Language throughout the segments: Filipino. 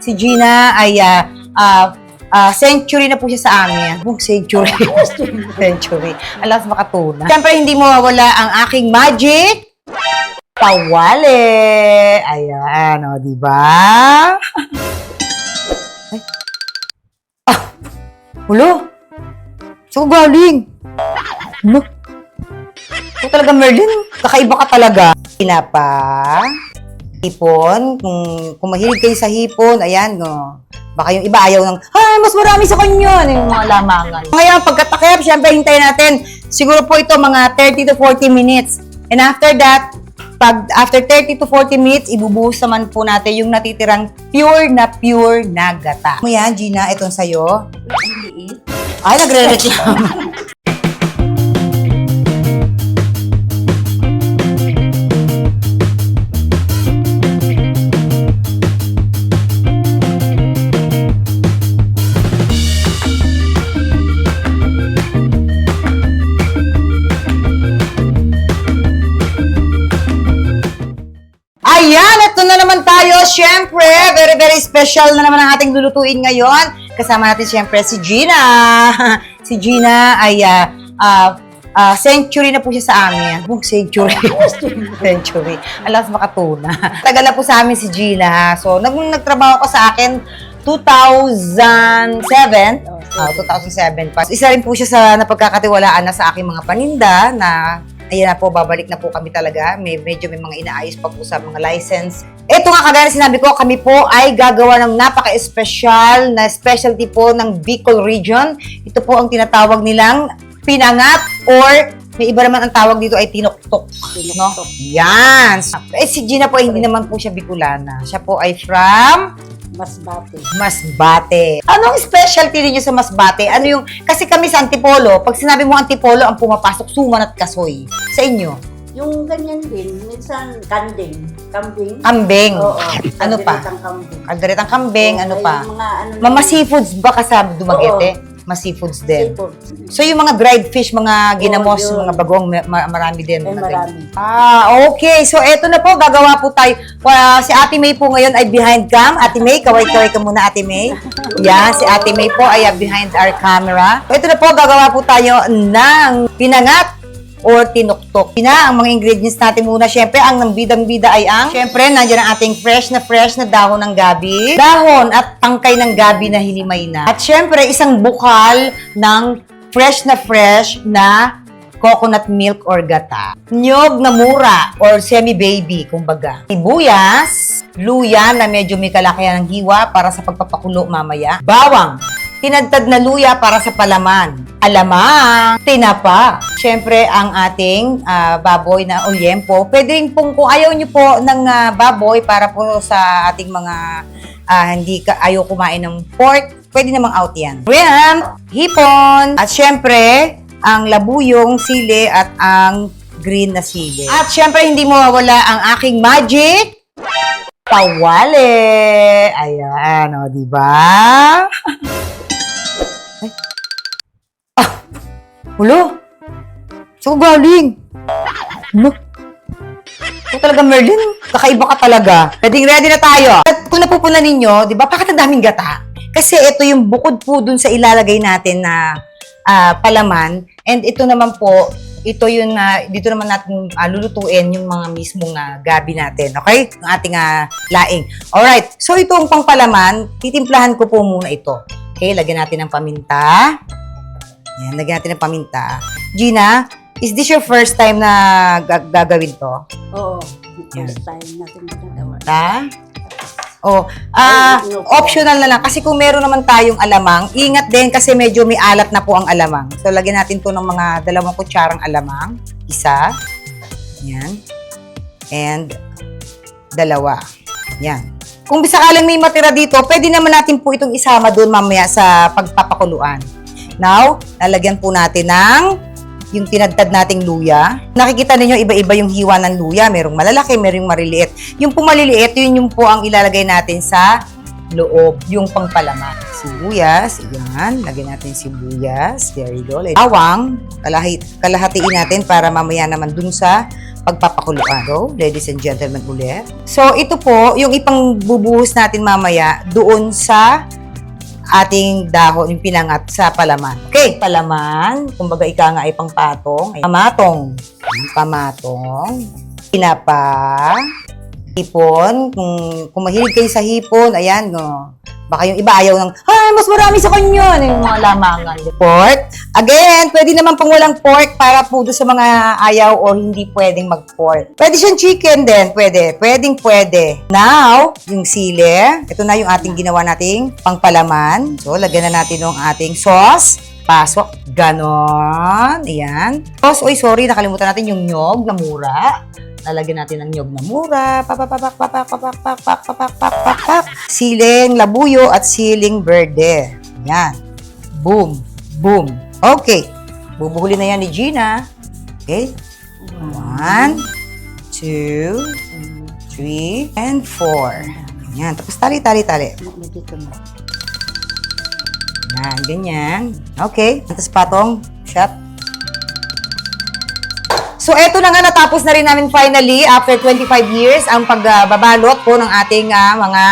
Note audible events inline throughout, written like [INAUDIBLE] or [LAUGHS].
Si Gina ay ah, ah, ah, century na po siya sa amin. Huwag century. [LAUGHS] century. Alas makatuna. Siyempre, hindi mawawala ang aking magic Pawale! Ayan, o, di ba? [LAUGHS] Ay. Ah! Hulo! Saan ka galing? Hulo! Ito talaga, Merlin. Kakaiba ka talaga. Pinapa. Hipon. Kung, kung mahilig kayo sa hipon, ayan, no. Baka yung iba ayaw ng, ay, mas marami sa kanya. Yung mga lamangan. Ngayon, pagkatakip, syempre, hintayin natin. Siguro po ito, mga 30 to 40 minutes. And after that, pag after 30 to 40 minutes, ibubuhos naman po natin yung natitirang pure na pure na gata. Mo yan, Gina, itong sa'yo. Ay, nagre-reklamo. [LAUGHS] Ito na naman tayo. Siyempre, very, very special na naman ang ating lulutuin ngayon. Kasama natin siyempre si Gina. [LAUGHS] si Gina ay ah, ah, ah, century na po siya sa amin. Huwag century. [LAUGHS] century. Alas makatuna. [LAUGHS] Tagal na po sa amin si Gina. So, nag nagtrabaho ko sa akin 2007. Ah, 2007 pa. Isa rin po siya sa napagkakatiwalaan na sa aking mga paninda na ayan na po, babalik na po kami talaga. May, medyo may mga inaayos pa po sa mga license. Ito nga kagaya na sinabi ko, kami po ay gagawa ng napaka-special na specialty po ng Bicol region. Ito po ang tinatawag nilang pinangat or may iba naman ang tawag dito ay tinoktok. No? Yan. Eh, si Gina po, hindi naman po siya Bicolana. Siya po ay from Masbate. Masbate. Anong specialty ninyo sa Masbate? Ano yung, kasi kami sa Antipolo, pag sinabi mo Antipolo, ang pumapasok, suman at kasoy. Sa inyo? Yung ganyan din, minsan kanding. Kambing. Kambing. Oo. Ano pa? kalderetang kambing. Kalderetang kambing, ano Oo, pa? yung Mga ano Mama seafoods ba ka sa Dumaguete? Mas seafoods din. Seafood. So yung mga dried fish, mga ginamos, yun. mga bagong, ma- ma- marami din. Ay, marami. Ah, okay. So eto na po, gagawa po tayo. Ah, si Ate May po ngayon ay behind cam. Ate May, kaway-kaway ka muna Ate May. Yan, si Ate May po ay ah, behind our camera. So, ito na po, gagawa po tayo ng pinangat or tinuktok. Pina, ang mga ingredients natin muna, syempre, ang nambidang-bida ay ang, syempre, nandiyan ang ating fresh na fresh na dahon ng gabi, dahon at tangkay ng gabi na hinimay na. At syempre, isang bukal ng fresh na fresh na coconut milk or gata. Nyog na mura or semi-baby, kumbaga. Sibuyas, luya na medyo may kalakihan ng hiwa para sa pagpapakulo mamaya. Bawang, tinadtad na luya para sa palaman. Alamang, tinapa. Siyempre, ang ating ah, baboy na oyempo. Pwede rin pong, kung ayaw nyo po ng ah, baboy para po sa ating mga ah, hindi ka, ayaw kumain ng pork, pwede namang out yan. Shrimp, hipon, at syempre, ang labuyong sili at ang green na sili. At syempre, hindi mawawala ang aking magic pawale. Ayan, o, di [LAUGHS] hulo. Saan ka galing? Hulo. Ito talaga, Merlin. Kakaiba ka talaga. Ready, ready na tayo. At kung napupunan ninyo, di ba, bakit ang daming gata? Kasi ito yung bukod po dun sa ilalagay natin na ah, palaman. And ito naman po, ito yung ah, dito naman natin ah, lulutuin yung mga mismong ah, gabi natin. Okay? Yung ating ah, laing. Alright. So, itong pangpalaman, titimplahan ko po muna ito. Okay, lagyan natin ng paminta. Yan, lagyan natin ng paminta. Gina, is this your first time na gag- gagawin to? Oo. First time natin ginagawa. Ta? Oh, ah, optional na lang. Kasi kung meron naman tayong alamang, ingat din kasi medyo may alat na po ang alamang. So, lagyan natin to ng mga dalawang kutsarang alamang. Isa. Yan. And dalawa. Yan. Kung sakaling may matira dito, pwede naman natin po itong isama doon mamaya sa pagpapakuluan. Now, lalagyan po natin ng yung tinadtad nating luya. Nakikita ninyo iba-iba yung hiwa ng luya. Merong malalaki, merong mariliit. Yung po maliliit, yun yung po ang ilalagay natin sa loob, yung pangpalaman. Sibuyas, yan. Lagyan natin sibuyas. There you go. Bawang, kalahit, kalahatiin natin para mamaya naman dun sa pagpapakuluan. So, ladies and gentlemen ulit. So, ito po, yung ipang bubuhos natin mamaya doon sa ating dahon, yung pinangat sa palaman. Okay, palaman, kumbaga ika nga ay pangpatong, ay pamatong. Pamatong. Pinapa. Hipon. Kung, kung mahilig kayo sa hipon, ayan, no. Baka yung iba ayaw ng, ay, mas marami sa kanya. Ano Yung mga lamangan. Pork. Again, pwede naman pang walang pork para po doon sa mga ayaw o hindi pwedeng mag-pork. Pwede siyang chicken din. Pwede. Pwedeng pwede. Now, yung sili. Ito na yung ating ginawa nating pangpalaman. So, lagyan na natin yung ating sauce. Pasok. Ganon. Ayan. Sauce, oy, sorry, nakalimutan natin yung nyog na mura. Lalagyan natin ng nyog na mura. Papak, papak, papak, papak, papak, papak, papak. Siling labuyo at siling verde. Yan. Boom. Boom. Okay. Bubuhuli na yan ni Gina. Okay. One, two, three, and four. Yan. Tapos tali, tali, tali. Yan, ganyan. Okay. Tapos patong. Shot. So, eto na nga, natapos na rin namin finally, after 25 years, ang pagbabalot po ng ating ah, mga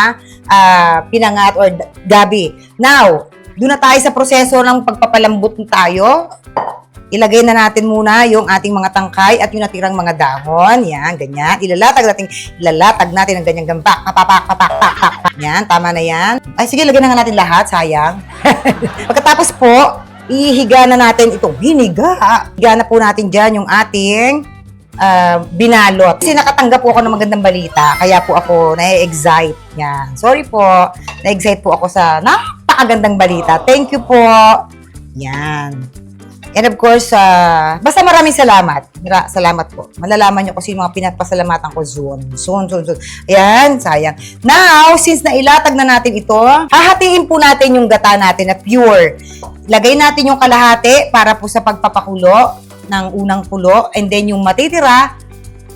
ah, pinangat or gabi. Now, doon na tayo sa proseso ng pagpapalambot tayo. Ilagay na natin muna yung ating mga tangkay at yung natirang mga dahon. Yan, ganyan. Ilalatag natin, ilalatag natin ang ganyang gambak. Papak, papak, papak, papak. Yan, tama na yan. Ay, sige, lagyan na nga natin lahat. Sayang. [LAUGHS] Pagkatapos po, ihiga na natin itong hiniga. Higa na po natin dyan yung ating ah, binalot. Kasi nakatanggap po ako ng magandang balita, kaya po ako na-excite. Yan. Sorry po, na-excite po ako sa napakagandang balita. Thank you po. Yan. And of course, ah, basta maraming salamat. Mara- salamat po. Malalaman nyo kung sino mga pinagpasalamatan ko soon. Soon, soon, soon. Ayan, sayang. Now, since nailatag na natin ito, hahatiin po natin yung gata natin na pure. Lagay natin yung kalahati para po sa pagpapakulo ng unang kulo. And then yung matitira,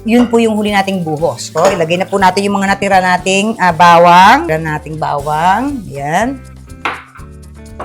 yun po yung huli nating buhos. So, ilagay na po natin yung mga natira nating ah, bawang. Natira nating bawang. Ayan.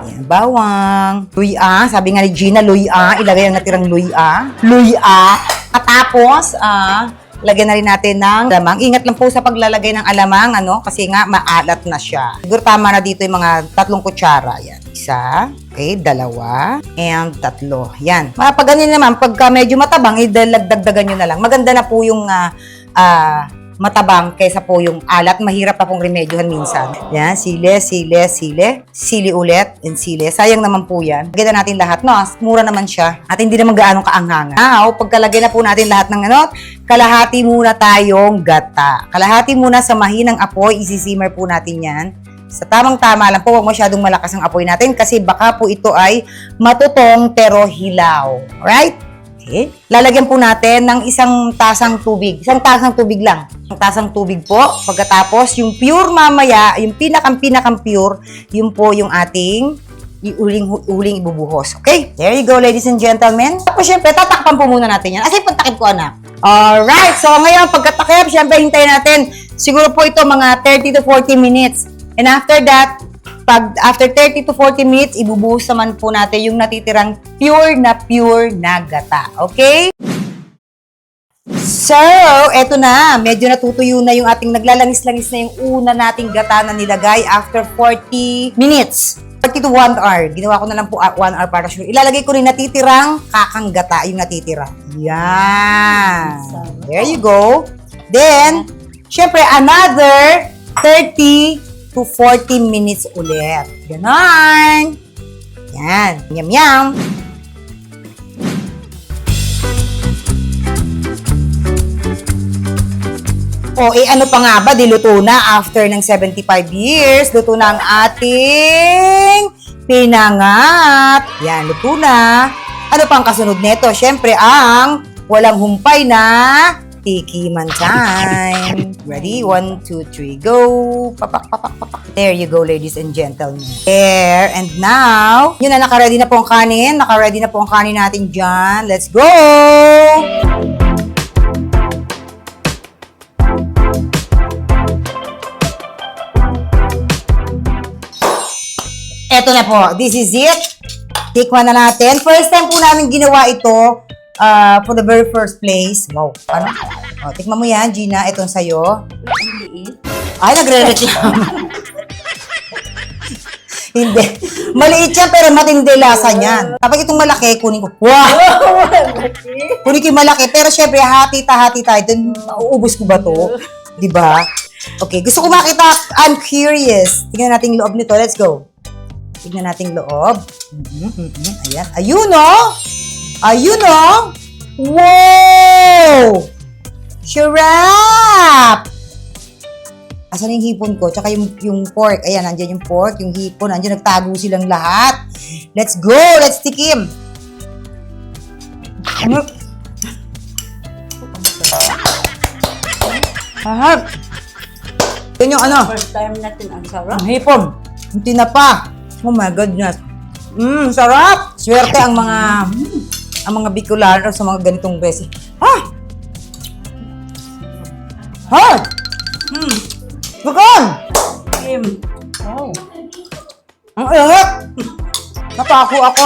Ayan, bawang. Luya, sabi nga ni Gina, luya. Ilagay ang natirang luya. Luya. Katapos, ah, lagyan na rin natin ng alamang. Ingat lang po sa paglalagay ng alamang, ano, kasi nga maalat na siya. Siguro tama na dito yung mga tatlong kutsara. Yan. Isa, okay, dalawa, and tatlo. Yan. Mga pag ganyan naman, pagka medyo matabang, idalagdagdagan nyo na lang. Maganda na po yung ah, ah, matabang kaysa po yung alat. Mahirap pa pong remedyohan minsan. Yan, sile, sile, sile. Sili ulit, and sile. Sayang naman po yan. Lagyan na natin lahat, no? Mura naman siya. At hindi naman gaano kaanghanga. Now, pagkalagay na po natin lahat ng ano, kalahati muna tayong gata. Kalahati muna sa mahinang apoy, isisimmer po natin yan. Sa tamang-tama lang po, huwag masyadong malakas ang apoy natin kasi baka po ito ay matutong pero hilaw. Alright? Okay. Lalagyan po natin ng isang tasang tubig. Isang tasang tubig lang. Isang tasang tubig po. Pagkatapos, yung pure mamaya, yung pinakang-pinakang pure, yun po yung ating uling-uling ibubuhos. Okay? There you go, ladies and gentlemen. Tapos, syempre, tatakpan po muna natin yan. Kasi pagtakip ko, anak. Alright. So, ngayon, pagkatakip, syempre, hintayin natin. Siguro po ito mga 30 to 40 minutes. And after that, pag after 30 to 40 minutes, ibubuhos naman po natin yung natitirang pure na pure na gata. Okay? So, eto na. Medyo natutuyo na yung ating naglalangis-langis na yung una nating gata na nilagay after 40 minutes. 40 to 1 hour. Ginawa ko na lang po 1 hour para sure. Ilalagay ko rin natitirang kakang gata yung natitira. Yan. There you go. Then, syempre, another 30 to 40 minutes ulit. Ganon. Yan. Yum, O, eh ano pa nga ba? Di luto na after ng 75 years. Luto na ang ating pinangat. Yan, luto na. Ano pang kasunod nito? Siyempre, ang walang humpay na tikiman time. Ready? One, two, three, go! Papak, papak, papak. There you go, ladies and gentlemen. There. And now, yun na, naka-ready na po ang kanin. Naka-ready na po ang kanin natin dyan. Let's go! Eto na po. This is it. Tikman na natin. First time po namin ginawa ito ah, for the very first place. Wow, ano? Oh, tikman mo yan, Gina. Itong sa'yo. Ay, nagre-reklamo. [LAUGHS] Hindi. Maliit yan, pero matindi lasa niyan. Kapag itong malaki, kunin ko. Wow! [LAUGHS] kunin ko yung malaki. Pero syempre, hati-hati tayo. Dun, mauubos ko ba to? Di ba? Okay, gusto ko makita. I'm curious. Tingnan natin yung loob nito. Let's go. Tingnan natin loob. Mhm, mhm. Ayan. Ayun, oh! Ayun, oh! Wow! Sharap! Asan yung hipon ko? Tsaka yung, yung pork. Ayan, nandyan yung pork, yung hipon. Nandyan, nagtago silang lahat. Let's go! Let's tikim! Ano? Ahap! Yan yung ano? First time natin ang sarap. Ang hipon. Yung tinapa. Oh my goodness. Mmm, sarap! Swerte ang mga ang mga Bicolano sa mga ganitong beses. Ha? Ha? Hmm. Bukan! Kim. Oh. Ang ingat! Napako ako.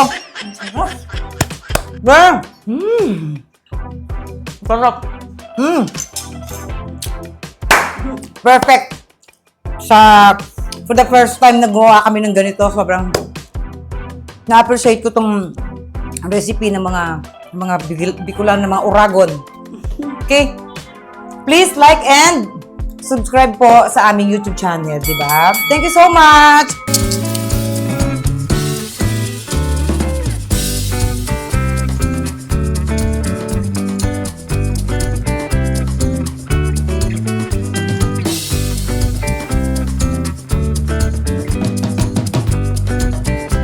Ba? Mmm. Sarap. Mmm. Perfect. Sa, for the first time nagawa kami ng ganito, sobrang na-appreciate ko tong recipe ng mga mga Bicol- Bicolan ng mga Uragon. Okay? Please like and subscribe po sa aming YouTube channel, di ba? Thank you so much!